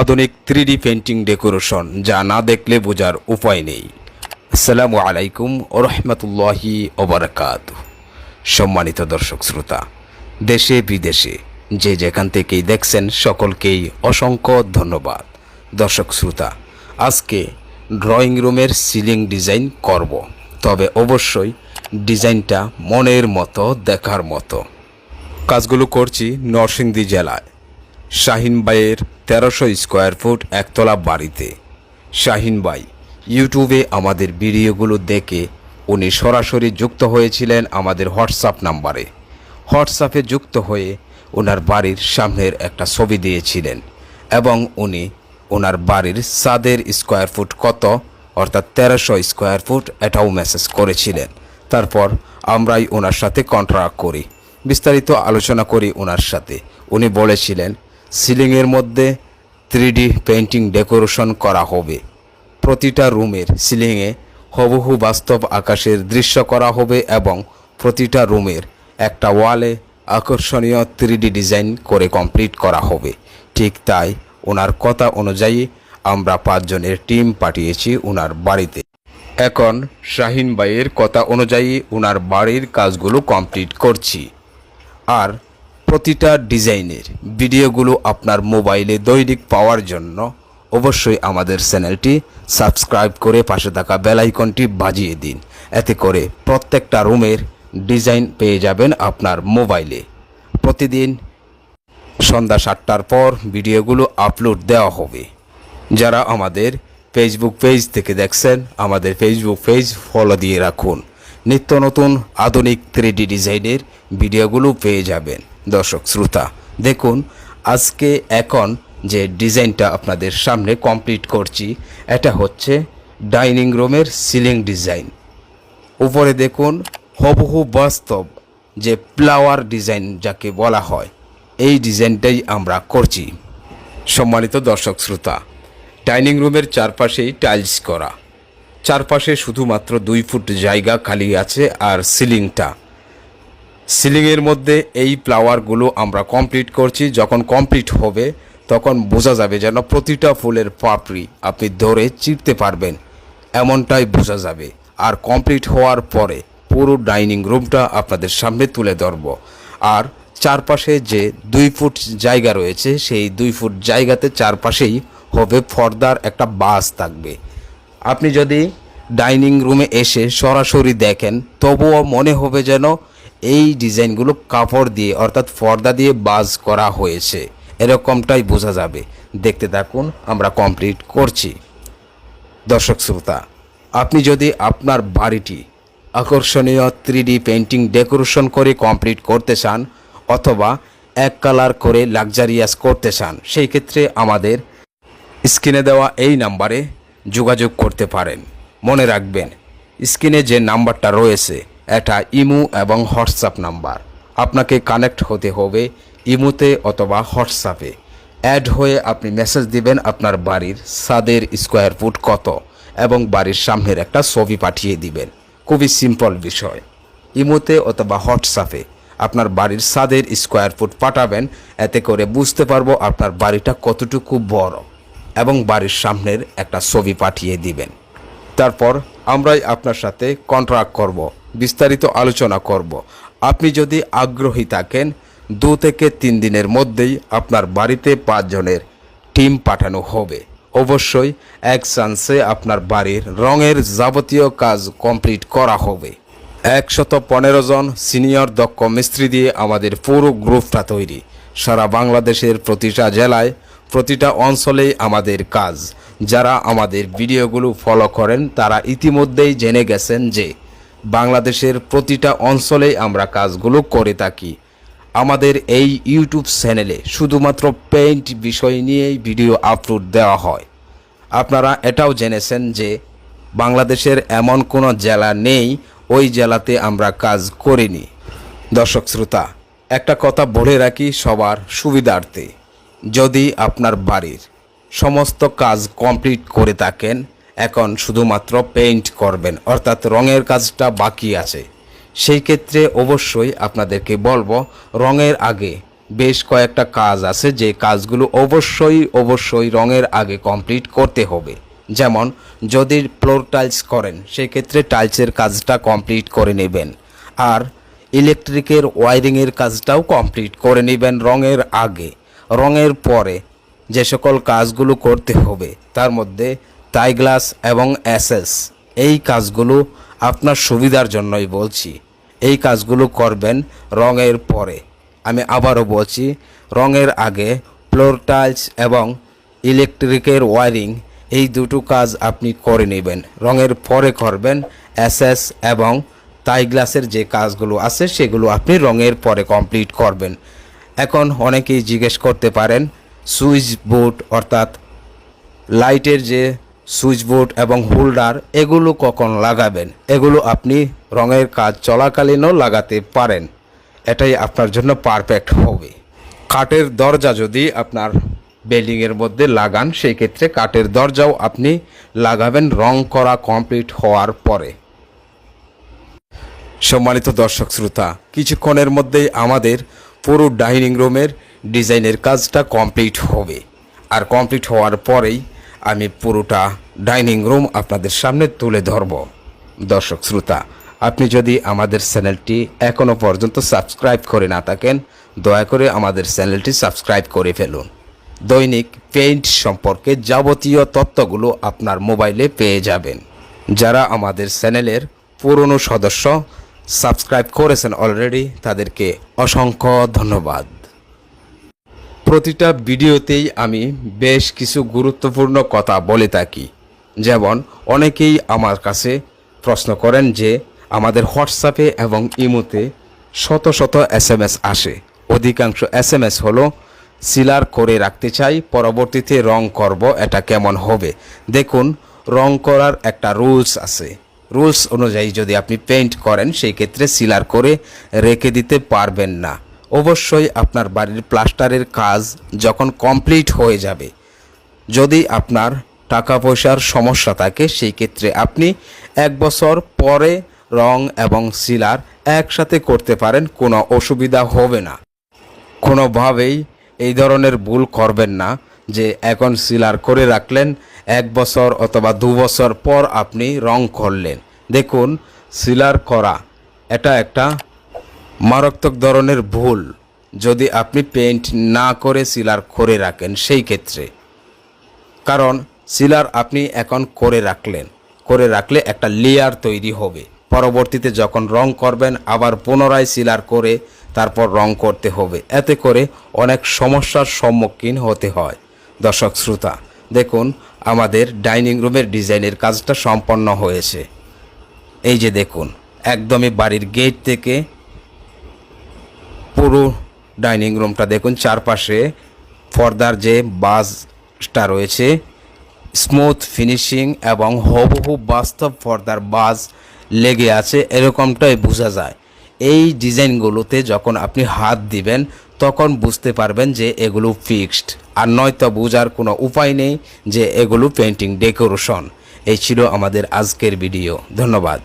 আধুনিক three D painting decoration যা না দেখলে বোঝার উপায় নেই। আসসালামু আলাইকুম ও রহমতুল্লাহি ওবরাকাত সম্মানিত দর্শক শ্রোতা, দেশে বিদেশে যে যেখান থেকেই দেখছেন সকলকেই অসংখ্য ধন্যবাদ। দর্শক শ্রোতা, আজকে ড্রয়িং রুমের সিলিং ডিজাইন করব, তবে অবশ্যই ডিজাইনটা মনের মতো, দেখার মতো। কাজগুলো করছি নরসিংদী জেলায়। শাহিন ভাইয়ের তেরোশো স্কোয়ার ফুট একতলা বাড়িতে। শাহিন ভাই ইউটিউবে আমাদের ভিডিওগুলো দেখে উনি সরাসরি যুক্ত হয়েছিলেন আমাদের হোয়াটসঅ্যাপ নাম্বারে। হোয়াটসঅ্যাপে যুক্ত হয়ে ওনার বাড়ির সামনের একটা ছবি দিয়েছিলেন এবং উনি ওনার বাড়ির সাদের স্কোয়ার ফুট কত, অর্থাৎ তেরোশো স্কোয়ার ফুট এটাও মেসেজ করেছিলেন। তারপর আমরাই ওনার সাথে কন্ট্রাক্ট করি। বিস্তারিত আলোচনা করি ওনার সাথে। উনি বলেছিলেন সিলিংয়ের মধ্যে থ্রিডি পেন্টিং ডেকোরেশন করা হবে। প্রতিটা রুমের সিলিংয়ে হুবহু বাস্তব আকাশের দৃশ্য করা হবে এবং প্রতিটা রুমের একটা ওয়ালে আকর্ষণীয় থ্রিডি ডিজাইন করে কমপ্লিট করা হবে। ঠিক তাই ওনার কথা অনুযায়ী আমরা পাঁচজনের টিম পাঠিয়েছি ওনার বাড়িতে। এখন শাহিন ভাইয়ের কথা অনুযায়ী ওনার বাড়ির কাজগুলো কমপ্লিট করছি। আর প্রতিটা ডিজাইনের ভিডিওগুলো আপনার মোবাইলে দৈনিক পাওয়ার জন্য অবশ্যই আমাদের চ্যানেলটি সাবস্ক্রাইব করে পাশে থাকা বেল আইকনটি বাজিয়ে দিন। এতে করে প্রত্যেকটা রুমের ডিজাইন পেয়ে যাবেন আপনার মোবাইলে। প্রতিদিন সন্ধ্যা সাতটার পর ভিডিওগুলো আপলোড দেওয়া হবে। যারা আমাদের ফেসবুক পেজ থেকে দেখছেন, আমাদের ফেসবুক পেজ ফলো দিয়ে রাখুন। নিত্য নতুন আধুনিক থ্রিডি ডিজাইনের ভিডিওগুলো পেয়ে যাবেন। দর্শক, শ্রোতা, দেখুন, আজকে এখন যে ডিজাইনটা আপনাদের সামনে কমপ্লিট করছি, এটা হচ্ছে ডাইনিং রুমের সিলিং ডিজাইন উপরে দেখুন, হুবহু বাস্তব যে ফ্লাওয়ার ডিজাইন যাকে বলা হয়, এই ডিজাইনটাই আমরা করছি। সম্মানিত দর্শক, শ্রোতা ডাইনিং রুমের চারপাশেই টাইলস করা। চারপাশে শুধুমাত্র দুই ফুট জায়গা খালি আছে আর সিলিংটা। সিলিংয়ের মধ্যে এই ফ্লাওয়ারগুলো আমরা কমপ্লিট করছি। যখন কমপ্লিট হবে, তখন বোঝা যাবে যেন প্রতিটা ফুলের পাপড়ি আপনি ধরে চিপতে পারবেন। এমনটাই বোঝা যাবে। আর কমপ্লিট হওয়ার পরে পুরো ডাইনিং রুমটা আপনাদের সামনে তুলে ধরব। আর চারপাশে যে দুই ফুট জায়গা রয়েছে, সেই দুই ফুট জায়গাতে চারপাশেই হবে ফর্দার একটা বাস থাকবে। আপনি যদি ডাইনিং রুমে এসে সরাসরি দেখেন, তবুও মনে হবে যেন এই ডিজাইনগুলো কাপড় দিয়ে অর্থাৎ পর্দা দিয়ে বাজ করা হয়েছে। এরকমটাই বোঝা যাবে। দেখতে থাকুন, আমরা কমপ্লিট করছি। দর্শক শ্রোতা, আপনি যদি আপনার বাড়িটি আকর্ষণীয় থ্রিডি পেন্টিং ডেকোরেশন করে কমপ্লিট করতে চান, অথবা এক কালার করে লাক্সারিয়াস করতে চান, সেই ক্ষেত্রে আমাদের স্ক্রিনে দেওয়া এই নাম্বারে যোগাযোগ করতে পারেন। মনে রাখবেন, স্ক্রিনে যে নাম্বারটা রয়েছে, এটা ইমু এবং হোয়াটসঅ্যাপ নাম্বার। আপনাকে কানেক্ট হতে হবে ইমুতে অথবা হোয়াটসঅ্যাপে। অ্যাড হয়ে আপনি মেসেজ দিবেন আপনার বাড়ির সাদের স্কোয়ার ফুট কত এবং বাড়ির সামনের একটা ছবি পাঠিয়ে দিবেন। খুবই সিম্পল বিষয়। ইমোতে অথবা হোয়াটসঅ্যাপে আপনার বাড়ির সাদের স্কোয়ার ফুট পাঠাবেন। এতে করে বুঝতে পারব আপনার বাড়িটা কতটুকু বড়। এবং বাড়ির সামনের একটা ছবি পাঠিয়ে দিবেন। তারপর আমরাই আপনার সাথে কন্ট্রাক্ট করব, বিস্তারিত আলোচনা করব। আপনি যদি আগ্রহী থাকেন, দু থেকে তিন দিনের মধ্যেই আপনার বাড়িতে পাঁচজনের টিম পাঠানো হবে। অবশ্যই এক চান্সে আপনার বাড়ির রঙের যাবতীয় কাজ কমপ্লিট করা হবে। একশত পনেরো জন সিনিয়র দক্ষ মিস্ত্রি দিয়ে আমাদের পুরো গ্রুপটা তৈরি। সারা বাংলাদেশের প্রতিটা জেলায় প্রতিটা অঞ্চলেই আমাদের কাজ। যারা আমাদের ভিডিওগুলো ফলো করেন, তারা ইতিমধ্যেই জেনে গেছেন যে, বাংলাদেশের প্রতিটা অঞ্চলেই আমরা কাজগুলো করে থাকি। আমাদের এই ইউটিউব চ্যানেলে শুধুমাত্র পেইন্ট বিষয় নিয়েই ভিডিও আপলোড দেওয়া হয়। আপনারা এটাও জেনেছেন যে, বাংলাদেশের এমন কোনো জেলা নেই, ওই জেলাতে আমরা কাজ করিনি। দর্শক শ্রোতা, একটা কথা বলে রাখি সবার সুবিধার্থে। যদি আপনার বাড়ির সমস্ত কাজ কমপ্লিট করে থাকেন, এখন শুধুমাত্র পেইন্ট করবেন, অর্থাৎ রঙের কাজটা বাকি আছে, সেই ক্ষেত্রে অবশ্যই আপনাদেরকে বলব, রঙের আগে বেশ কয়েকটা কাজ আছে, যে কাজগুলো অবশ্যই অবশ্যই রঙের আগে কমপ্লিট করতে হবে। যেমন, যদি ফ্লোর টাইলস করেন সেক্ষেত্রে টাইলসের কাজটা কমপ্লিট করে নেবেন। আর ইলেকট্রিকের ওয়ারিংয়ের কাজটাও কমপ্লিট করে নেবেন রঙের আগে। রঙের পরে যে সকল কাজগুলো করতে হবে, তার মধ্যে টাই গ্লাস এবং অ্যাসেস এই কাজগুলো আপনার সুবিধার জন্যই বলছি। এই কাজগুলো করবেন রঙের পরে। আমি আবারও বলছি, রঙের আগে ফ্লোর টাইলস এবং ইলেকট্রিকের ওয়ারিং এই দুটো কাজ আপনি করে নেবেন। রঙের পরে করবেন অ্যাসেস এবং তাই গ্লাসের যে কাজগুলো আছে, সেগুলো আপনি রঙের পরে কমপ্লিট করবেন। এখন অনেকেই জিজ্ঞেস করতে পারেন, সুইচ বোর্ড অর্থাৎ লাইটের যে সুইচ বোর্ড এবং হোল্ডার, এগুলো কখন লাগাবেন? এগুলো আপনি রঙের কাজ চলাকালীনও লাগাতে পারেন। এটাই আপনার জন্য পারফেক্ট হবে। কাঠের দরজা যদি আপনার বিল্ডিংয়ের মধ্যে লাগান, সেই ক্ষেত্রে কাঠের দরজাও আপনি লাগাবেন, রং করা কমপ্লিট হওয়ার পরে। সম্মানিত দর্শক, শ্রোতা, কিছুক্ষণের মধ্যেই আমাদের পুরো ডাইনিং রুমের ডিজাইনের কাজটা কমপ্লিট হবে। আর কমপ্লিট হওয়ার পরেই আমি পুরোটা ডাইনিং রুম আপনাদের সামনে তুলে ধরব। দর্শক, শ্রোতা, আপনি যদি আমাদের চ্যানেলটি এখনও পর্যন্ত সাবস্ক্রাইব করে না থাকেন, দয়া করে আমাদের চ্যানেলটি সাবস্ক্রাইব করে ফেলুন। দৈনিক পেইন্ট সম্পর্কে যাবতীয় তথ্যগুলো আপনার মোবাইলে পেয়ে যাবেন। যারা আমাদের চ্যানেলের পুরনো সদস্য সাবস্ক্রাইব করেছেন অলরেডি, তাদেরকে অসংখ্য ধন্যবাদ। প্রতিটা ভিডিওতেই আমি বেশ কিছু গুরুত্বপূর্ণ কথা বলে থাকি। যেমন, অনেকেই আমার কাছে প্রশ্ন করেন যে, আমাদের হোয়াটসঅ্যাপে এবং ইমোতে শত শত এস এম এস আসে। অধিকাংশ এস এম এস হলো, সিলার করে রাখতে চাই, পরবর্তীতে রং করব, এটা কেমন হবে? দেখুন, রং করার একটা রুলস আছে। রুলস অনুযায়ী যদি আপনি পেইন্ট করেন, সেই ক্ষেত্রে সিলার করে রেখে দিতে পারবেন না। অবশ্যই আপনার বাড়ির প্লাস্টারের কাজ যখন কমপ্লিট হয়ে যাবে, যদি আপনার টাকা পয়সার সমস্যা থাকে, সেই ক্ষেত্রে আপনি এক বছর পরে রং এবং সিলার একসাথে করতে পারেন, কোনো অসুবিধা হবে না। কোনোভাবেই এই ধরনের ভুল করবেন না। যে এখন সিলার করে রাখলেন, এক বছর অথবা দু বছর পর আপনি রং করলেন। দেখুন, সিলার করা, এটা একটা মারাত্মক ধরনের ভুল। যদি আপনি পেইন্ট না করে সিলার করে রাখেন, সেই ক্ষেত্রে। কারণ, সিলার আপনি এখন করে রাখলেন। করে রাখলে একটা লেয়ার তৈরি হবে। পরবর্তীতে যখন রং করবেন, আবার পুনরায় সিলার করে তারপর রং করতে হবে। এতে করে অনেক সমস্যার সম্মুখীন হতে হয়। দর্শক শ্রোতা, দেখুন আমাদের ডাইনিং রুমের ডিজাইনের কাজটা সম্পন্ন হয়েছে। এই যে দেখুন, একদমই বাড়ির গেট থেকে পুরো ডাইনিং রুমটা দেখুন, চারপাশে পর্দার যে বাসটা রয়েছে, স্মুথ ফিনিশিং এবং হবহু বাস্তব পর্দার বাজ লেগে আছে, এরকমটাই বোঝা যায়। এই ডিজাইনগুলোতে যখন আপনি হাত দিবেন তখন বুঝতে পারবেন যে এগুলো ফিক্সড আর নয়তো বোঝার কোনো উপায় নেই যে এগুলো পেন্টিং ডেকোরেশন এই ছিল আমাদের আজকের ভিডিও ধন্যবাদ।